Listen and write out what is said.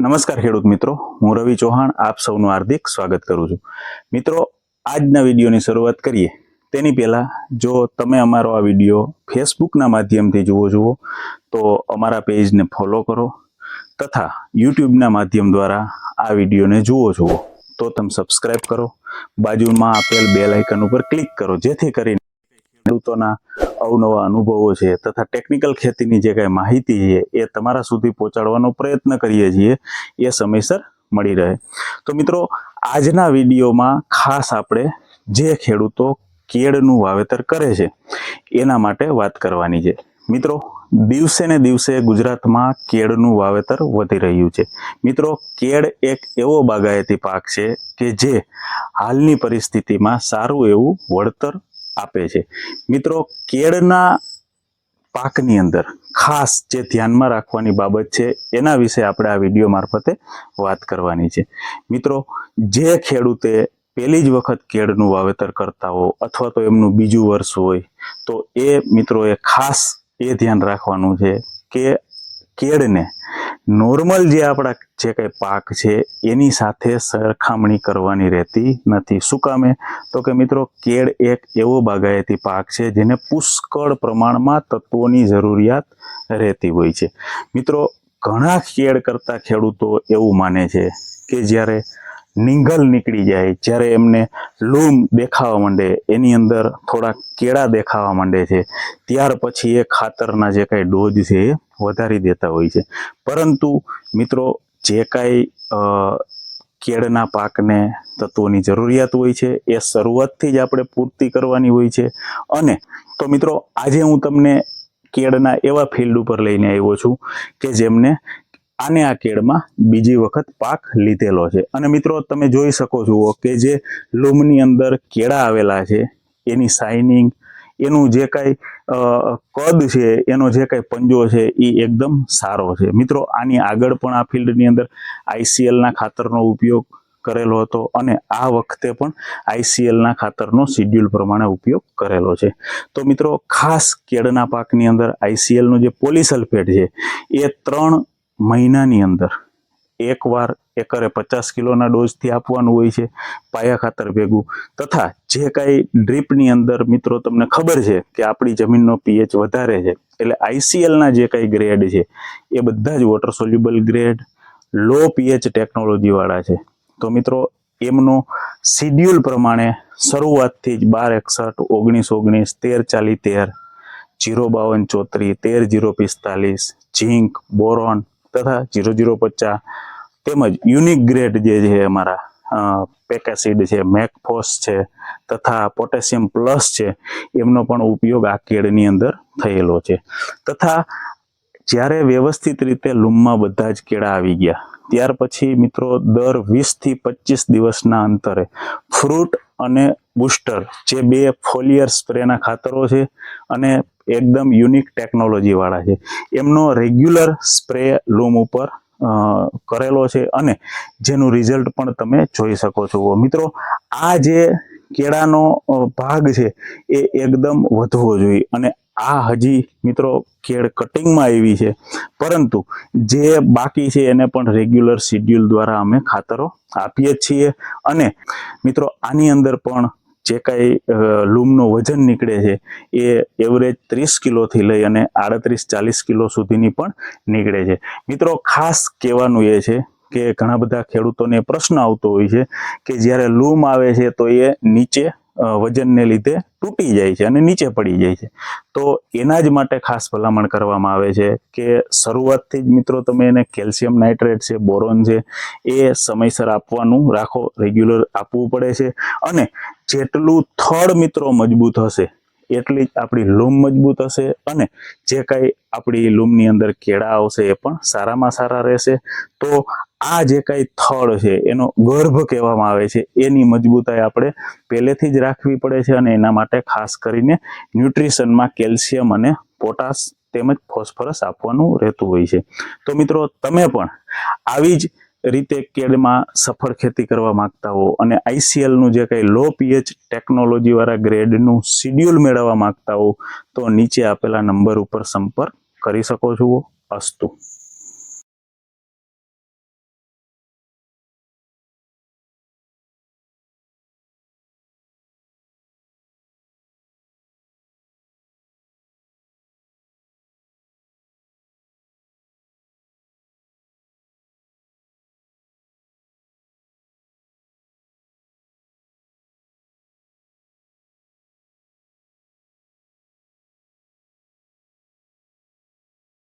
નમસ્કાર ખેડૂત મિત્રો, હું રવિ ચૌહાણ, આપ સૌનું હાર્દિક સ્વાગત કરું છું. મિત્રો, આજના વિડીયોની શરૂઆત કરીએ. તેની પહેલાં, જો તમે અમારો આ વીડિયો ફેસબુકના માધ્યમથી જુઓ જુઓ, તો અમારા પેજને ફોલો કરો તથા યુટ્યુબના માધ્યમ દ્વારા આ વિડીયોને જુઓ જુઓ. તો તમે સબસ્ક્રાઇબ કરો, બાજુમાં આપેલ બેલ આઇકન ઉપર ક્લિક કરો, જેથી કરીને ખેડૂતોના અવનવા અનુભવો છે તથા ટેકનિકલ ખેતીની જે કાંઈ માહિતી છે એ તમારા સુધી પહોંચાડવાનો પ્રયત્ન કરીએ છીએ, એ સમયસર મળી રહે. તો મિત્રો, આજના વિડીયોમાં ખાસ આપણે જે ખેડૂતો કેળનું વાવેતર કરે છે, એના માટે વાત કરવાની છે. મિત્રો, દિવસે ને દિવસે ગુજરાતમાં કેળનું વાવેતર વધી રહ્યું છે. મિત્રો, કેળ એક એવો બાગાયતી પાક છે કે જે હાલની પરિસ્થિતિમાં સારું એવું વળતર આપે છે. મિત્રો, કેળના પાકની અંદર ખાસ જે ધ્યાનમાં રાખવાની બાબત છે, એના વિશે આપણે આ વીડિયો મારફતે વાત કરવાની છે. મિત્રો, જે ખેડૂતે પહેલી જ વખત કેળનું વાવેતર કરતા હો અથવા તો એમનું બીજું વર્ષ હોય, તો એ મિત્રોએ ખાસ એ ધ્યાન રાખવાનું છે કે કેળને નોર્મલ જે આપણા જે કંઈ પાક છે, એની સાથે સરખામણી કરવાની રહેતી નથી. શું કામે તો કે મિત્રો, કેળ એક એવો બાગાયતી પાક છે, જેને પુષ્કળ પ્રમાણમાં તત્વોની જરૂરિયાત રહેતી હોય છે. મિત્રો, ઘણા કેળ કરતા ખેડૂતો એવું માને છે કે જ્યારે નિંગલ નીકળી જાય જ્યારે એમને લૂમ દેખાવા માંડે, એની અંદર થોડા કેળા દેખાવા માંડે છે. ત્યાર પછી એ ખાતરના જે કાંઈ ડોઝ છે એ વધારી દેતા હોય છે. પરંતુ મિત્રો, જે કાંઈ કેળના પાકને તત્વોની જરૂરિયાત હોય છે, એ શરૂઆતથી જ આપણે પૂર્તિ કરવાની હોય છે. અને તો મિત્રો, આજે હું તમને કેળના એવા ફિલ્ડ ઉપર લઈને આવ્યો છું કે જેમને આને આ કેળમાં બીજી વખત પાક લીધેલો છે. અને મિત્રો, તમે જોઈ શકો છો કે જે લૂમની અંદર કેળા આવેલા છે, એની શાઇનિંગ એનું જે કાંઈ કદ છે, એનો જે કાંઈ પંજો છે, એ એકદમ સારો છે. મિત્રો, આની આગળ પણ આ ફિલ્ડની અંદર આઈસીએલના ખાતરનો ઉપયોગ કરેલો હતો અને આ વખતે પણ આઈસીએલના ખાતરનો શિડ્યુલ પ્રમાણે ઉપયોગ કરેલો છે. તો મિત્રો, ખાસ કેળના પાકની અંદર આઈસીએલનું જે પોલિસલ્ફેટ છે, એ ત્રણ મહિનાની અંદર એકવાર એકરે પચાસ કિલોના ડોઝથી આપવાનું હોય છે, પાયા ખાતર ભેગું. તથા જે કાંઈ ડ્રીપની અંદર મિત્રો તમને ખબર છે કે આપણી જમીનનો પીએચ વધારે છે, એટલે આઈસીએલના જે કાંઈ ગ્રેડ છે, એ બધા જ water soluble grade low pH ટેકનોલોજીવાળા છે. તો મિત્રો, એમનો શિડ્યુલ પ્રમાણે શરૂઆતથી જ બાર, એકસઠ, ઓગણીસ ઓગણીસ, તેર ચાલી તેર, જીરો બાવન, ચોત્રીસ, તેર, જીરો પિસ્તાલીસ, ઝીંક, બોરોન તથા જીરો જીરો પચાસ તેમજ યુનિક ગ્રેડ જે છે અમારા પેકાસીડ છે મેકફોસ છે, તથા પોટેશિયમ પ્લસ છે, એમનો પણ ઉપયોગ આ કેળની અંદર થયેલો છે. તથા જ્યારે વ્યવસ્થિત રીતે લૂમમાં બધા જ કેળા આવી ગયા, ત્યાર પછી મિત્રો દર વીસથી પચીસ દિવસના અંતરે ફ્રૂટ અને બુસ્ટર જે બે ફોલિયર સ્પ્રેના ખાતરો છે અને એકદમ યુનિક ટેકનોલોજી વાળા છે. એમનો રેગ્યુલર સ્પ્રે લૂમ ઉપર કરેલો છે અને જેનું રિઝલ્ટ પણ તમે જોઈ શકો છો. મિત્રો, આ જે કેળાનો ભાગ છે એ એકદમ વધવો જોઈએ અને આ હજી મિત્રો કેળ કટિંગમાં આવી છે. પરંતુ જે બાકી છે એને પણ રેગ્યુલર શિડ્યુલ દ્વારા અમે ખાતરો આપીએ છીએ. અને મિત્રો, આની અંદર પણ જે કાંઈ લૂમનું વજન નીકળે છે, એ એવરેજ ત્રીસ કિલોથી લઈ અને આડત્રીસ ચાલીસ કિલો સુધીની પણ નીકળે છે. મિત્રો, ખાસ કહેવાનું એ છે કે ઘણા બધા ખેડૂતોને પ્રશ્ન આવતો હોય છે કે જ્યારે લૂમ આવે છે તો એ નીચે વજનને લીધે તૂટી જાય છે અને નીચે પડી જાય છે. તો એના જ માટે ખાસ ભલામણ કરવામાં આવે છે કે શરૂઆતથી જ મિત્રો તમે એને કેલ્શિયમ નાઇટ્રેટ છે, બોરોન છે, એ સમયસર આપવાનું રાખો, રેગ્યુલર આપવું પડે છે અને જેટલું થડ મિત્રો મજબૂત હશે, એટલી જ આપણી લૂમ મજબૂત હશે અને જે કાંઈ આપણી લૂમની અંદર કેળા આવશે એ પણ સારામાં સારા રહેશે. તો આ જે કાંઈ થડ છે, એનો ગર્ભ કહેવામાં આવે છે, એની મજબૂતાઈ આપણે પહેલેથી જ રાખવી પડે છે અને એના માટે ખાસ કરીને ન્યુટ્રિશનમાં કેલ્શિયમ અને પોટાશ તેમજ ફોસ્ફરસ આપવાનું રહેતું હોય છે. તો મિત્રો તમે પણ આવી જ રીતે કેડમાં સફળ ખેતી કરવા માંગતા હો અને આઈસીએલનું જે કંઈ લો પીએચ ટેકનોલોજીવાળા ગ્રેડનું શિડ્યુલ મેળવવા માંગતા હો તો નીચે આપેલા નંબર ઉપર સંપર્ક કરી શકો છો અસ્તુ.